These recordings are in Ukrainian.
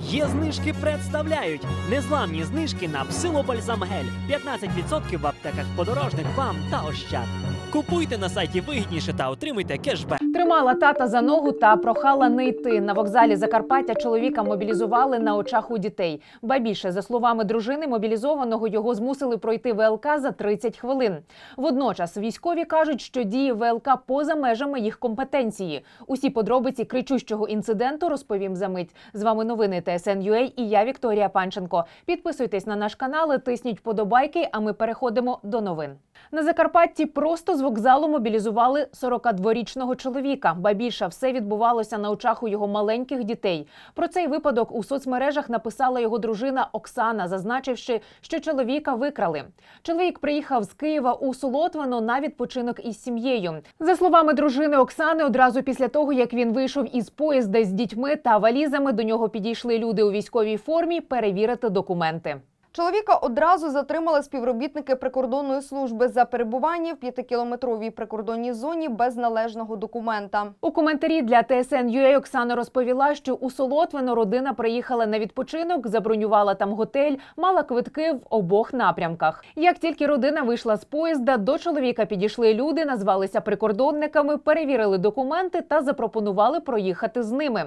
Є знижки представляють незламні знижки на псилобальзамгель. 15% в аптеках подорожних вам та ощад. Купуйте на сайті вигідніше та отримуйте кешбек. Тримала тата за ногу та прохала не йти. На вокзалі Закарпаття чоловіка мобілізували на очах у дітей. Ба більше, за словами дружини, мобілізованого його змусили пройти ВЛК за 30 хвилин. Водночас військові кажуть, що діє ВЛК поза межами їх компетенції. Усі подробиці кричущого інциденту розповім за мить. З вами новини ТСН.UA і я Вікторія Панченко. Підписуйтесь на наш канал, тисніть вподобайки. А ми переходимо до новин. На Закарпатті просто з вокзалу мобілізували 42-річного чоловіка. Ба більше все відбувалося на очах у його маленьких дітей. Про цей випадок у соцмережах написала його дружина Оксана, зазначивши, що чоловіка викрали. Чоловік приїхав з Києва у Солотвино на відпочинок із сім'єю. За словами дружини Оксани, одразу після того як він вийшов із поїзда з дітьми та валізами, до нього підійшли люди у військовій формі перевірити документи. Чоловіка одразу затримали співробітники прикордонної служби за перебування в п'ятикілометровій прикордонній зоні без належного документа. У коментарі для ТСН.UA Оксана розповіла, що у Солотвино родина приїхала на відпочинок, забронювала там готель, мала квитки в обох напрямках. Як тільки родина вийшла з поїзда, до чоловіка підійшли люди, назвалися прикордонниками, перевірили документи та запропонували проїхати з ними.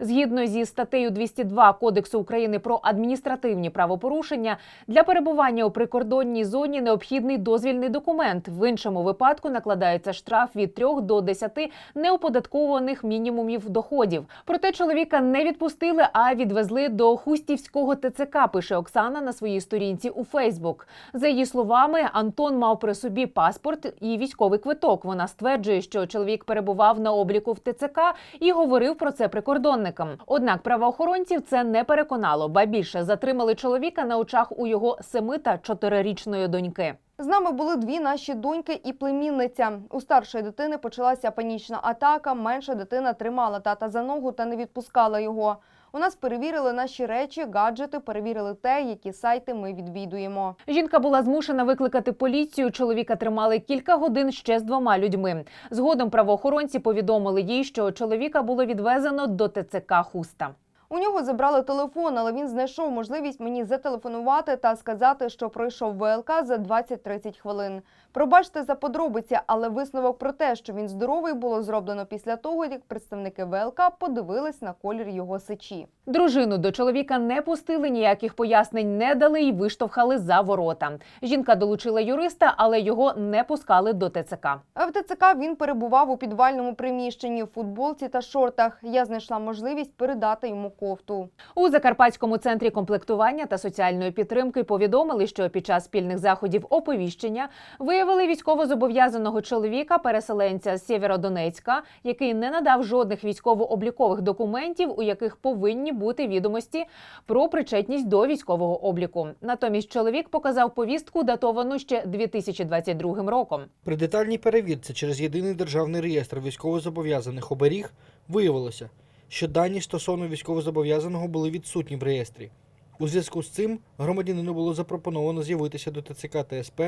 Згідно зі статтею 202 Кодексу України про адміністративні правопорушення, для перебування у прикордонній зоні необхідний дозвільний документ. В іншому випадку накладається штраф від 3 до 10 неоподаткованих мінімумів доходів. Проте чоловіка не відпустили, а відвезли до Хустівського ТЦК. Пише Оксана на своїй сторінці у Фейсбук. За її словами, Антон мав при собі паспорт і військовий квиток. Вона стверджує, що чоловік перебував на обліку в ТЦК і говорив про це прикордонникам. Однак правоохоронців це не переконало, ба більше затримали чоловіка на очах у його семи та чотирирічної доньки. З нами були дві наші доньки і племінниця. У старшої дитини почалася панічна атака. Менша дитина тримала тата за ногу та не відпускала його. У нас перевірили наші речі, гаджети, перевірили те, які сайти ми відвідуємо. Жінка була змушена викликати поліцію. Чоловіка тримали кілька годин ще з двома людьми. Згодом правоохоронці повідомили їй, що чоловіка було відвезено до ТЦК Хуста. У нього забрали телефон, але він знайшов можливість мені зателефонувати та сказати, що пройшов ВЛК за 20-30 хвилин. Пробачте за подробиці, але висновок про те, що він здоровий, було зроблено після того, як представники ВЛК подивились на колір його сечі. Дружину до чоловіка не пустили, ніяких пояснень не дали і виштовхали за ворота. Жінка долучила юриста, але його не пускали до ТЦК. А В ТЦК він перебував у підвальному приміщенні в футболці та шортах. Я знайшла можливість передати йому кофту. У Закарпатському центрі комплектування та соціальної підтримки повідомили, що під час спільних заходів оповіщення виявили військовозобов'язаного чоловіка, переселенця з Сєвєродонецька, який не надав жодних військово-облікових документів, у яких повинні бути відомості про причетність до військового обліку. Натомість чоловік показав повістку, датовану ще 2022 роком. При детальній перевірці через єдиний державний реєстр військовозобов'язаних оберіг виявилося, що дані стосовно військовозобов'язаного були відсутні в реєстрі. У зв'язку з цим громадянину було запропоновано з'явитися до ТЦК та СП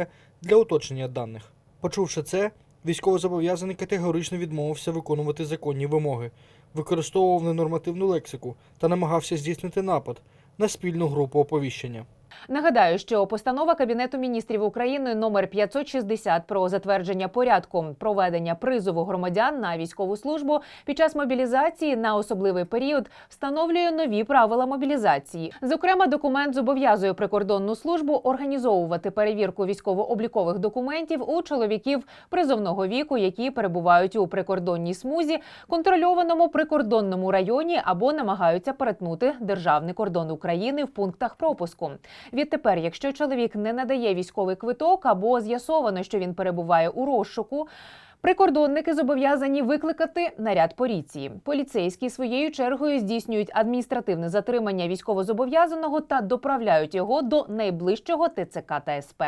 для уточнення даних. Почувши це, військовозобов'язаний категорично відмовився виконувати законні вимоги, використовував ненормативну лексику та намагався здійснити напад на спільну групу оповіщення. Нагадаю, що постанова Кабінету міністрів України номер 560 про затвердження порядку проведення призову громадян на військову службу під час мобілізації на особливий період встановлює нові правила мобілізації. Зокрема, документ зобов'язує прикордонну службу організовувати перевірку військово-облікових документів у чоловіків призовного віку, які перебувають у прикордонній смузі, контрольованому прикордонному районі або намагаються перетнути державний кордон України в пунктах пропуску. Відтепер, якщо чоловік не надає військовий квиток або з'ясовано, що він перебуває у розшуку. Прикордонники зобов'язані викликати наряд поліції. Поліцейські своєю чергою здійснюють адміністративне затримання військовозобов'язаного та доправляють його до найближчого ТЦК та СП.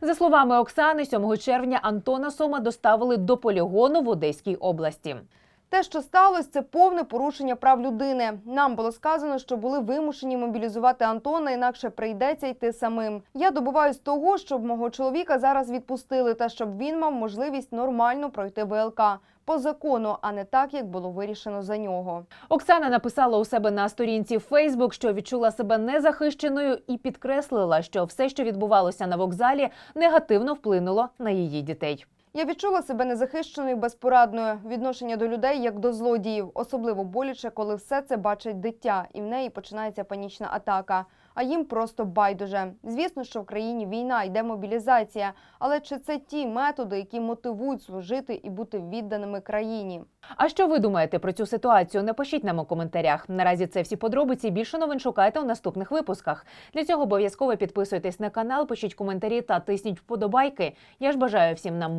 За словами Оксани, 7 червня Антона Сома доставили до полігону в Одеській області. Те, що сталося, це повне порушення прав людини. Нам було сказано, що були вимушені мобілізувати Антона, інакше прийдеться йти самим. Я добиваюсь того, щоб мого чоловіка зараз відпустили та щоб він мав можливість нормально пройти ВЛК. по закону, а не так, як було вирішено за нього. Оксана написала у себе на сторінці Фейсбук, що відчула себе незахищеною, і підкреслила, що все, що відбувалося на вокзалі, негативно вплинуло на її дітей. Я відчула себе незахищеною, безпорадною. Відношення до людей як до злодіїв, особливо боляче, коли все це бачить дитя, і в неї починається панічна атака. А їм просто байдуже. Звісно, що в країні війна, йде мобілізація. Але чи це ті методи, які мотивують служити і бути відданими країні? А що ви думаєте про цю ситуацію? Напишіть нам у коментарях. Наразі це всі подробиці. Більше новин шукайте у наступних випусках. Для цього обов'язково підписуйтесь на канал, пишіть коментарі та тисніть вподобайки. Я ж бажаю всім нам